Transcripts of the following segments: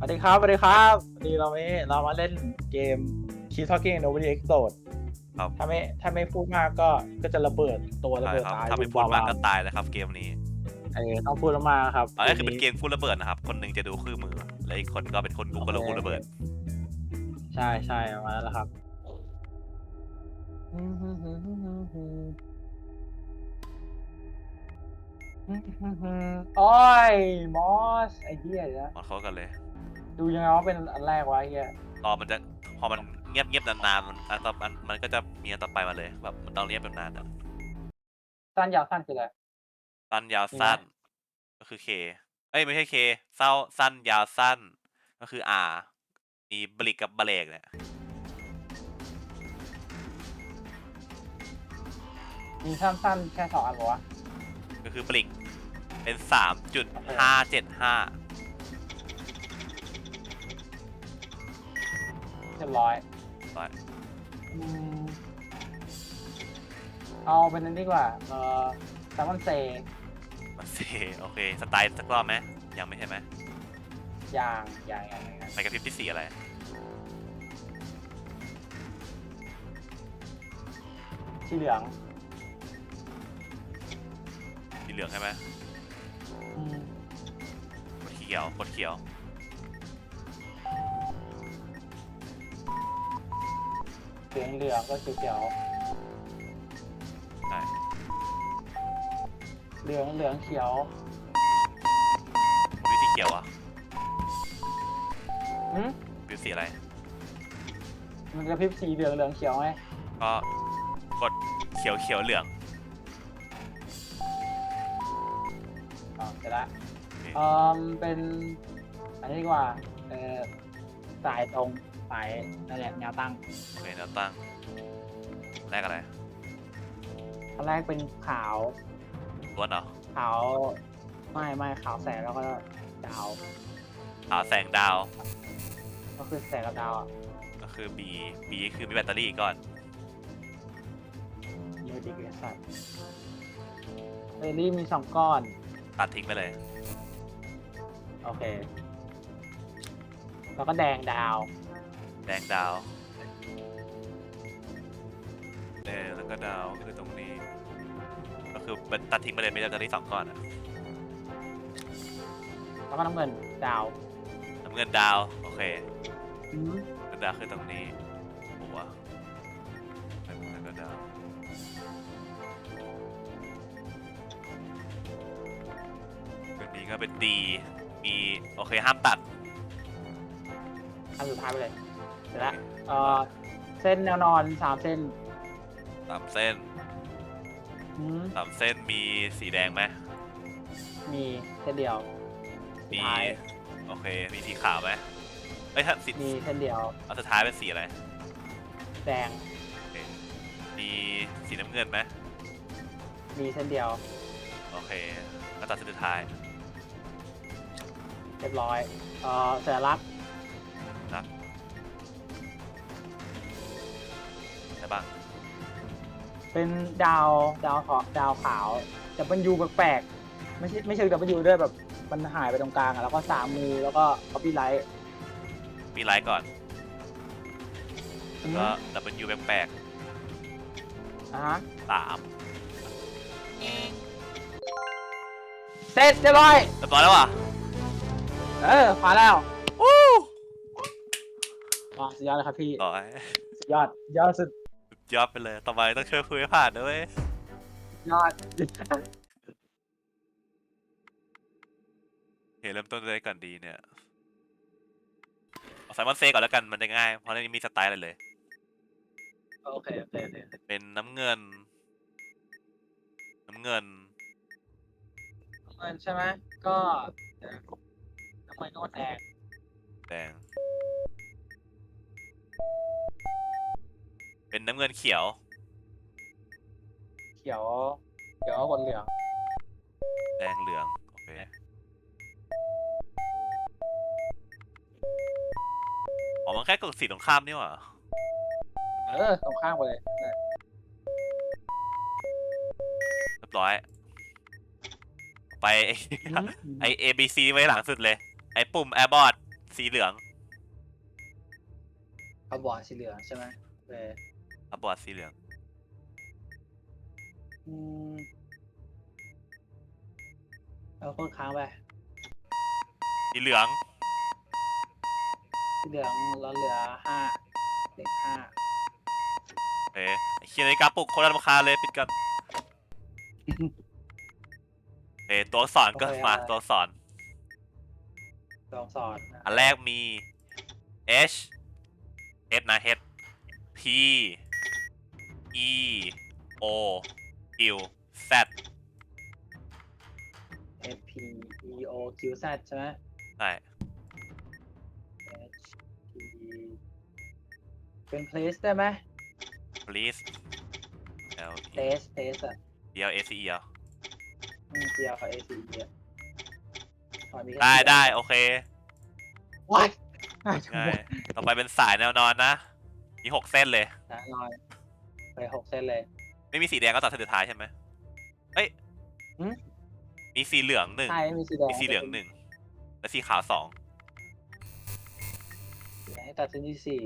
สวัสดีครับสวัสดีครับวันนี้เราไม่เรามาเล่นเกม Keep Talking Nobody Explode ครับ ถ้าไม่ถ้าไม่พูดมากก็ก็จะระเบิดตัวระใช่เบิดครับ ตายถ้าไม่พูดมากก็ตายนะครับ เกมนี้เออต้องพูดมากๆครับอันนี้คือเป็นเกมพูดระเบิดนะครับ คนหนึ่งจะดูคู่มือ และอีกคนก็เป็นคนดูกระโหลกระเบิด ใช่ใช่ประมาณนั้นแหละครับโอ้ยมอสไอ้เหี้ยเดี๋ยวมาเข้ากันเลย ดูยังไงว่าเป็นอันแรกวะไอ้เหี้ยรอมันจะพอมันเงียบเงียบนานๆมันอันต่อมันมันก็จะมีอันต่อไปมาเลย แบบมันต้องเงียบนานๆอะสั้นยาวสั้นคืออะไร สั้นยาวมีไหม สั้น ก็คือเคเอ้ยไม่ใช่เคเศร้าสั้นยาวสั้น ก็คืออามีบลิกกับบเลกเนี่ยมีสั้นๆแค่สองอันเหรอวะก็คือบลิกเป็นสามจุดห้าเจ็ดห้า เรียบร้อยร้อยอืมเอาเป็นนั้นดีกว่า เออแซมมอนเซมาเซโอเค สไตล์สักรอบไหมยังไม่ใช่ไหมยางยางยางยางไปกระพริบที่สีอะไร สีเหลืองสีเหลืองใช่ไหมอืมกดเขียวกดเขียว เหลืองเหลืองก็เขียวเขียวใช่เหลืองเหลืองเขียว วิสีเขียวอะหืม วิสีอะไร มันกระพริบสีเหลืองเหลืองเขียวไงก็กดเขียวเขียวเหลืองอ๋อเสร็จละโอเคเออเป็น อันนี้ดีกว่าเออสายตรง สายนั่นแหละแนวตั้งโอเคแนวตั้งแรกอะไรอันแรกเป็นขาวล้วนเหรอขาวไม่ไม่ขาวแสงแล้วก็ดาว ขาวแสงดาวก็คือแสงกับดาวอะก็คือ B B คือมีแบตเตอรี่ก่อนยูดิกไอสัตว์เบลลี่มีสองก้อน ตัดทิ้งไปเลย โอเค แล้วก็แดงดาว แดงดาวแดงแล้วก็ดาวคือตรงนี้ ก็คือเป็นตัดทิ้งไปเลยมีแบตเตอรี่สองก้อนอะแล้วก็น้ำเงินดาวน้ำเงินดาว โอเคอืมน้ำเงินดาวคือตรงนี้หัวน้ำเงินดาวตัวนี้ก็เป็น D มีโอเคห้ามตัดอันสุดท้ายไปเลย เสร็จแล้วเออเส้นแนวนอนสามเส้นสามเส้นอืมสามเส้นมีสีแดงไหมมีเส้นเดียวมีท้ายโอเคมีสีขาวไหมเอ้ยถ้าสีมีเส้นเดียวเอาสุดท้ายเป็นสีอะไรแดงโอเคมีสีน้ำเงินไหมมีเส้นเดียวโอเคแล้วตัดเส้นสุดท้ายเรียบร้อยเออสัญลักษณ์ ได้บ้างเป็นดาวดาวขาวดาวขาว แต่เป็นยูแปลกๆไม่ใช่ไม่ใช่แต่เป็นยูด้วยแบบมันหายไปตรงกลางอะแล้วก็สามมือแล้วก็คอปปี้ไลท์มีไลท์ก่อนแล้วก็ดับเบิลยูแปลกอะฮะๆสามเสร็จเรียบร้อยเรียบร้อยแล้วว่ะเออขวาแล้ววู้อ๋อสุดยอดเลยครับพี่ ร้อย สุดยอดยอดสุดสุด ยอดไปเลย ต่อไปต้องช่วยคุยให้ผ่านด้วย ยอดเห็นเริ่มต้นด้วยก่อนดีเนี่ย เอาไซมอนเซก่อนแล้วกันมันจะง่าย เพราะในนี้มีสไตล์อะไรเลย โอเคโอเคโอเคเป็นน้ำเงิน น้ำเงินเงินใช่ไหมก็เดี๋ยวน้ำมันก็แดงแดง เป็นน้ำเงินเขียว เขียว เขียวบนเหลือง แดงเหลือง โอเค อ๋อ มันแค่กดสีตรงข้ามนี่หว่า เออ ตรงข้างไปเลยได้เรียบร้อย ไป ไอ A B C ไว้หลังสุดเลย ไอปุ่ม Airbot สีเหลือง เอาบอร์ดสีเหลืองใช่ไหมโอเค อัพบอร์ดสีเหลือง อืมเอาคนค้างไปสีเหลืองสีเหลืองเราเหลือห้าเด็กห้าโอเคไอ้เคียนาฬิกาปลุกคนละราคาญเลยปิดกัน เอตัวอักษรก็มาตัวอักษรลองสอนนะอันแรกมี H H นะ H P E O Q Z F P E O Q Z ใช่ไหมใช่ H P เป็น place ได้ไหม please L E place place อะ L A C E เหรออืม P L A C E อะอ๋อมีแค่ ได้ P L ได้ โอเค What ง่ายจังง่าหมยดต่อไปเป็นสายแนวนอนนะ มีหกเส้นเลย นะลอย ไปหกเส้นเลย ไม่มีสีแดงก็ตัดเส้นสุดท้ายใช่ไหมเอ้ยหืมมีสีเหลืองหนึ่งใช่มีสีแดงมีสีเหลืองหนึ่งและสีขาวสองให้ตัดเส้นที่สี่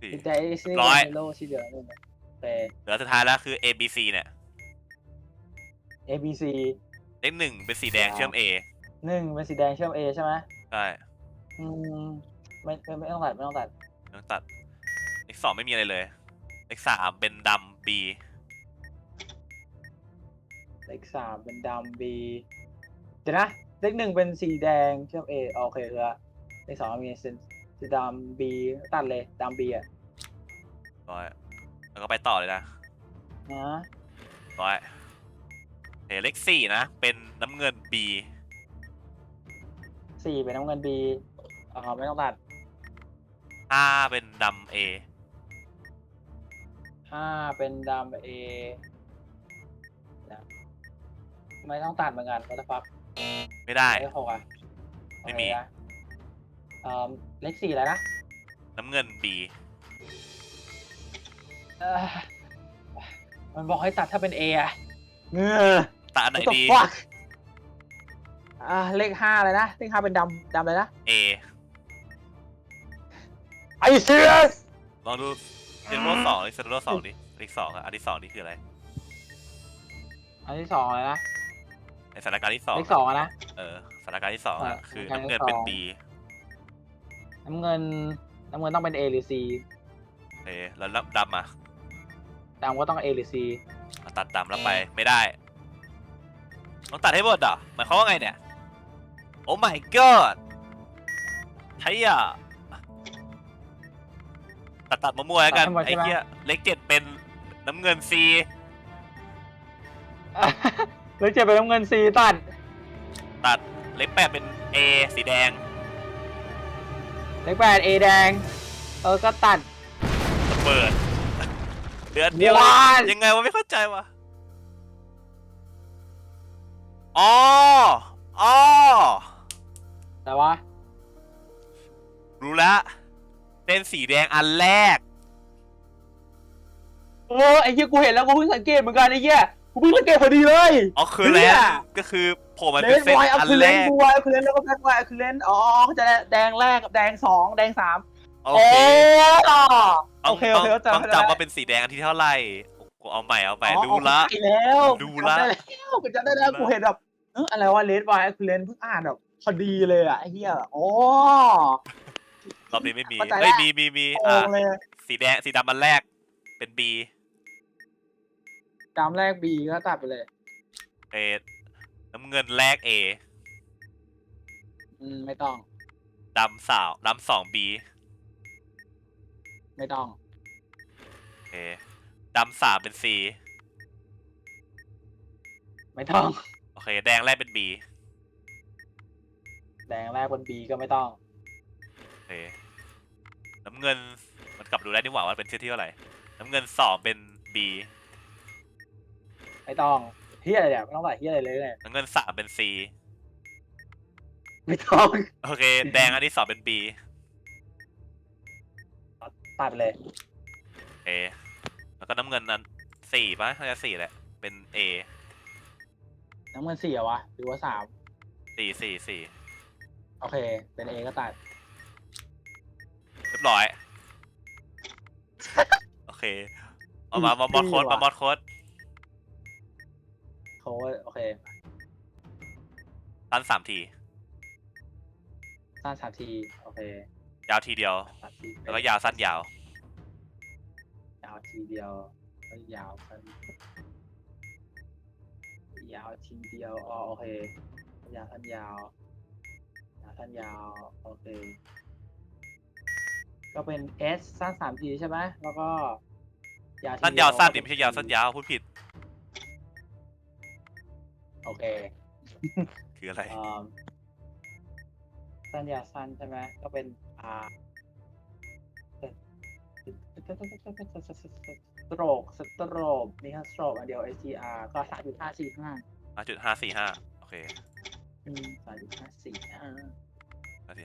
สี่สีแดงสีร้อย โลสีเหลืองหนึ่งไปเหลือสุดท้ายแล้วคือ A B C เนี่ย A B C เลขหนึ่งเป็นสีแดงว้าวเชื่อม A หนึ่งเป็นสีแดงเชื่อม A ใช่ไหมใช่อืมไม่ไม่ไม่ต้องตัดไม่ต้องตัด ต้องตัดเลขสองไม่มีอะไรเลย เลขสามเป็นดำ B เลขสามเป็นดำ B เดี๋ยวนะ เลขหนึ่งเป็นสีแดงเชื่อม A โอเคคือละเลขสองมีเป็นสีดำ B ตัดเลยดำ B อะร้อยแล้วก็ไปต่อเลยนะนะร้อยเอเลขสี่นะ เป็นน้ำเงิน B สี่เป็นน้ำเงิน B อ๋อไม่ต้องตัดห้าเป็นดำ A ห้าเป็นดำ A นะไม่ต้องตัดเหมือนกันวัตฟักไม่ได้ เลขหกอะไม่มีโอเคนะเอ่อเลขสี่อะไรนะน้ำเงิน B เอ่อมันบอกให้ตัดถ้าเป็น A อะเงอตัดอันไหน What the ดี fuck อ่าเลขห้าเลยนะเลขห้าเป็นดำดำเลยนะ A Are you serious ลองดู เซนโรสองดิเซนโรสองดิเลขสองอะอันที่สองนี่คืออะไรอันที่สองเลยนะในสถานการณ์ที่สองเลขสองอะนะ เออสถานการณ์ที่สองอะอะคือสถานการณ์น้ำเงินเป็นที่สอง B น้ำเงินน้ำเงินต้องเป็น A หรือ C เอแล้วดำอะดำก็ต้อง A หรือ C เอาตัดดำแล้วไปไม่ได้ต้องตัดให้หมดเหรอะหมายความว่าไงเนี่ย โอ้ my god ไทยอะ ตัดตัดมั่วๆแล้วกัน ตัดให้หมดไอ้ใช่ไหม เหี้ยเลขเจ็ดเป็นน้ำเงิน C เลขเจ็ดเป็นน้ำเงิน C ตัดตัดเลขแปดเป็น A สีแดงเลขแปด A แดง เออก็ตัด ระเบิดเดือนเดียว What? ยังไงวะไม่เข้าใจวะอ๋ออ๋อแต่ว่ารู้ละ เป็นสีแดงอันแรกเออไอ้เหี้ยกูเห็นแล้วกูเพิ่งสังเกตเหมือนกันไอ้เหี้ยกูเพิ่งสังเกตพอดีเลยอ๋อคือแล้วเนี่ยก็คือโผล่มาเลเป็นนเส้นไวเอาอันคือแรเลนกบัวเอาคือเลนแล้วก็แบ็คไวเอาคือเลนอ๋อเขาจะแดงแรกกับแดงสองแดงสามโอเคต่อต้โอองเคต้โอองเคเข้าใจต้องเข้าใจจำว่าเป็นสีแดงอันที่เท่าไหร่กูเอาใหม่เอาใหม่รู้ละอ๋อเข้าใจแล้วรู้ละ จำได้แล้วกูจำได้แล้วรู้ละกูเห็นแบบเอออะไรวะเลนไวเอาคือเลนเพิ่งอ่านแบบพอดีเลยอะไอ้เหี้ยอ๋อ รอบนี้ไม่มี เข้าใจเฮ้ยละมีมีมีโอ้อ่าเลยสีแดงสีดำอันแรก เป็น B ดำแรกบีก็ตัดไปเลย เอน้ำเงินแรก A อืมไม่ต้อง ดำสาวดำสอง B ไม่ต้องโอเคดำสามเป็น C ไม่ต้อง โอเค แดงแรกเป็น B แดงแรกบนบีก็ไม่ต้องโอ เคน้ำเงินมันกลับดูได้นี่หว่าว่าเป็นเส้นที่เท่าไหร่น้ำเงินสองเป็น B ไม่ต้องเฮียอะไรเนี่ยไม่ต้องตัดเฮียอะไรเลยเนี่ยน้ำเงินสามเป็น C ไม่ต้องโอเค แดงอันที่สองเป็น B ตัดไปเลยโอเคแล้วก็น้ำเงินนั้นสี่ป่ะน่าจะสี่แหละเป็น A น้ำเงินสี่เหรอวะหรือว่าสามสี่สี่สี่โอเค เป็นเอก็ตัด เรียบร้อย โอเคเอามามามอดโค้ดมามอดโค้ดเขาโอเคตันสามทีสั้นสามทีโอเคยาวทีเดียว สามทีแล้วก็ยาวสั้นยาว ยาวทีเดียวไม่ยาวสั้นยาวทีเดียวอ๋อโอเคยาวสั้นยาวยาวสั้นยาวโอเค ก็เป็น S สั้นสามทีใช่ไหมแล้วก็ยาวทีสั้นเดียาวสั้นก็ดิเป็ไม่ใช่ยาวสั้นยาวพูดผิดโอเคคืออะไรอ่าสั้นยาวสั้นใช่ไหมก็เป็น R สโตรกสโตรกนี่ครับสโตรกอันเดียว STR ก็สามจุดห้าสี่ห้าห้าจุดห้าสี่ห้าโอเคอืมสามจุดห้าสี่ห้า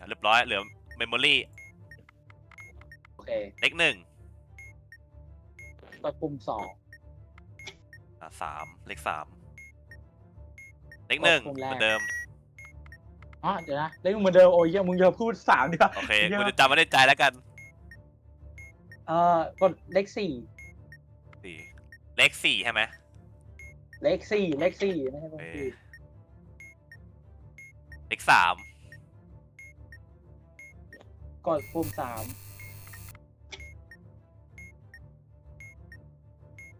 เรียบร้อยเหลือเมมโมรี่โอ เคเลขหนึ่งกดปุ่มสอง อะสามเลขสามเลขหนึ่งกดปุ่มแรก เหมือนเดิม อ๋อเดี๋ยวนะเล่นเหมือนเดิมโอ้ยยังมึงอย่าพูดสามดีกว่าโอเคยังกูจะจำไม่ได้ใจแล้วกันเอ่อกดเลขสี่สี่เลขสี่ใช่ไหมเลขสี่เลขสี่ไม่ใช่เลโอขเคสี่เลขสามกดปุ่มสาม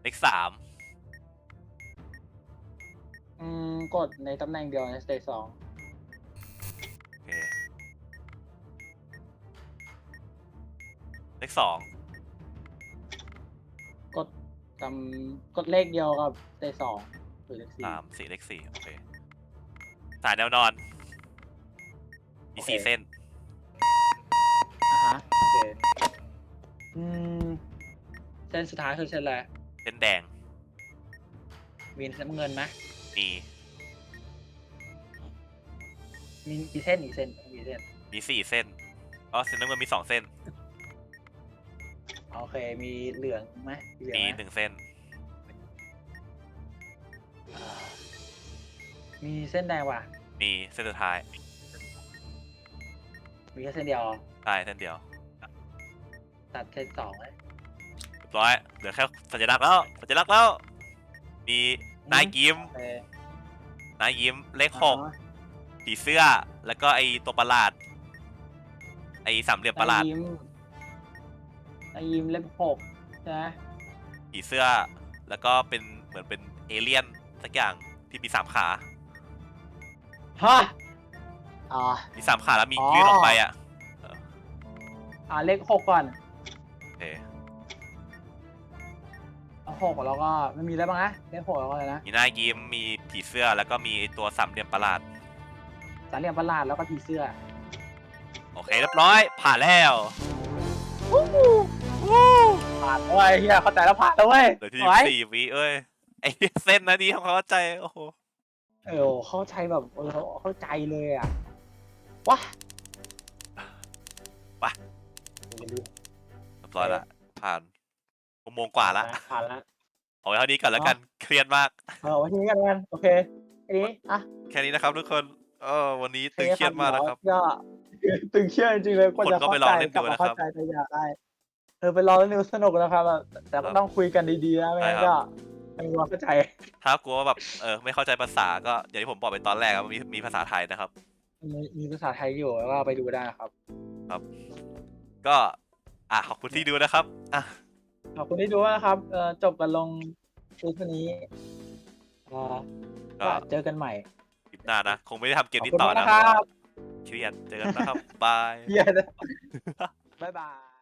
เลขสามอืมกดในตำแหน่งเดียวในสเตจสองโอเคเลขสองกดจำกดเลขเดียวกับสเตจสองหรือเลขสี่ สามสี่เลขสี่โอเคสายแนวนอน มีสี่เส้น อะฮะโอเคอืมเส้นสุดท้ายคือเส้นอะไร เส้นแดงมีน้ำเงินไหมมีมีมีเส้นอีกเส้นมีเส้นมีสี่เส้นอ๋อเส้นน้ำเงินมีสองเส้นโอเคมีเหลืองไหมเหลืองมีไหมหนึ่งเส้น อ่ามีเส้นแดงว่ะ มีเส้นสุดท้ายมีแค่เส้นเดียวใช่เส้นเดียว ตัดเส้นสองเลยเรียบร้อยเหลือแค่สัญลักษณ์แล้วสัญลักษณ์แล้ว มีนายยิ้มโอเคนายยิ้มเลขหกอ๋อผีเสื้อ แล้วก็ไอตัวประหลาด ไอสามเหลี่ยมประหลาดนายยิ้มนายยิ้มเล่มหกใช่ไหมผีเสื้อ แล้วก็เป็นเหมือนเป็นเอเลี่ยนสักอย่างที่มีสามขา ฮะอ่ามีสามขาแล้วมีอ๋อ ยื่นออกไปอะอ่าเลขหกก่อนโอเคเอา หกแล้วก็มันมีอะไรบ้างนะเลขหกแล้วก็อะไรนะมีหน้ายิ้มมีผีเสื้อแล้วก็มีไอ้ตัวสามเหลี่ยมประหลาด สามเหลี่ยมประหลาดแล้วก็ผีเสื้อโอเคเรียบร้อย ผ่านแล้วผ่านแล้วเว้ยเฮียเข้าใจแล้วผ่านแล้วเว้ยเหลือที่ไว้สี่วิเอ้ยไอ้เส้นนะดีของเขาใจโอ้โหเออเข้าใจแบบเออเข้าใจเลยอะว้าไปเดี๋ยวดูเรียบร้อยละผ่านอุ โมงค์กว่าละผ่านละเอาไว้เท่านี้ก่อนแล้วกันเครียดมากเออไว้ที่นี้กันกันโอเคอันนี้อะแค่นี้นะครับทุกคนเออวันนี้ตึงเครียดมากนะครับก็ตึงเครียดจริงๆเลยกว่าคนจะก็เข้าไปลอใจงเล่นกลับดูมานะครับเข้าใจตัวอย่างได้เออไปลองเล่นดูสนุกนะครับ แต่ก็ต้องคุยกันดีๆนะไม่งั้นใช่ครัก็บไม่มีวันเข้าใจ ถ้ากลัวว่าแบบเออไม่เข้าใจภาษาก็อย่างที่ผมบอกไปตอนแรกครับมีมีภาษาไทยนะครับ มีมีภาษาไทยอยู่แล้วก็ไปดูได้ครับ ก็ อะขอบคุณที่ดูนะครับอะ ขอบคุณที่ดูนะครับเออจบกันลงคลิปนี้อ่าก็ก็เจอกันใหม่คลิปหน้านะ คงไม่ได้ทำเกมขอบนี้คุณต่อมากนะนะครับเครียดเจอกันนะครับบาย เหี้ยนะบ๊ายบาย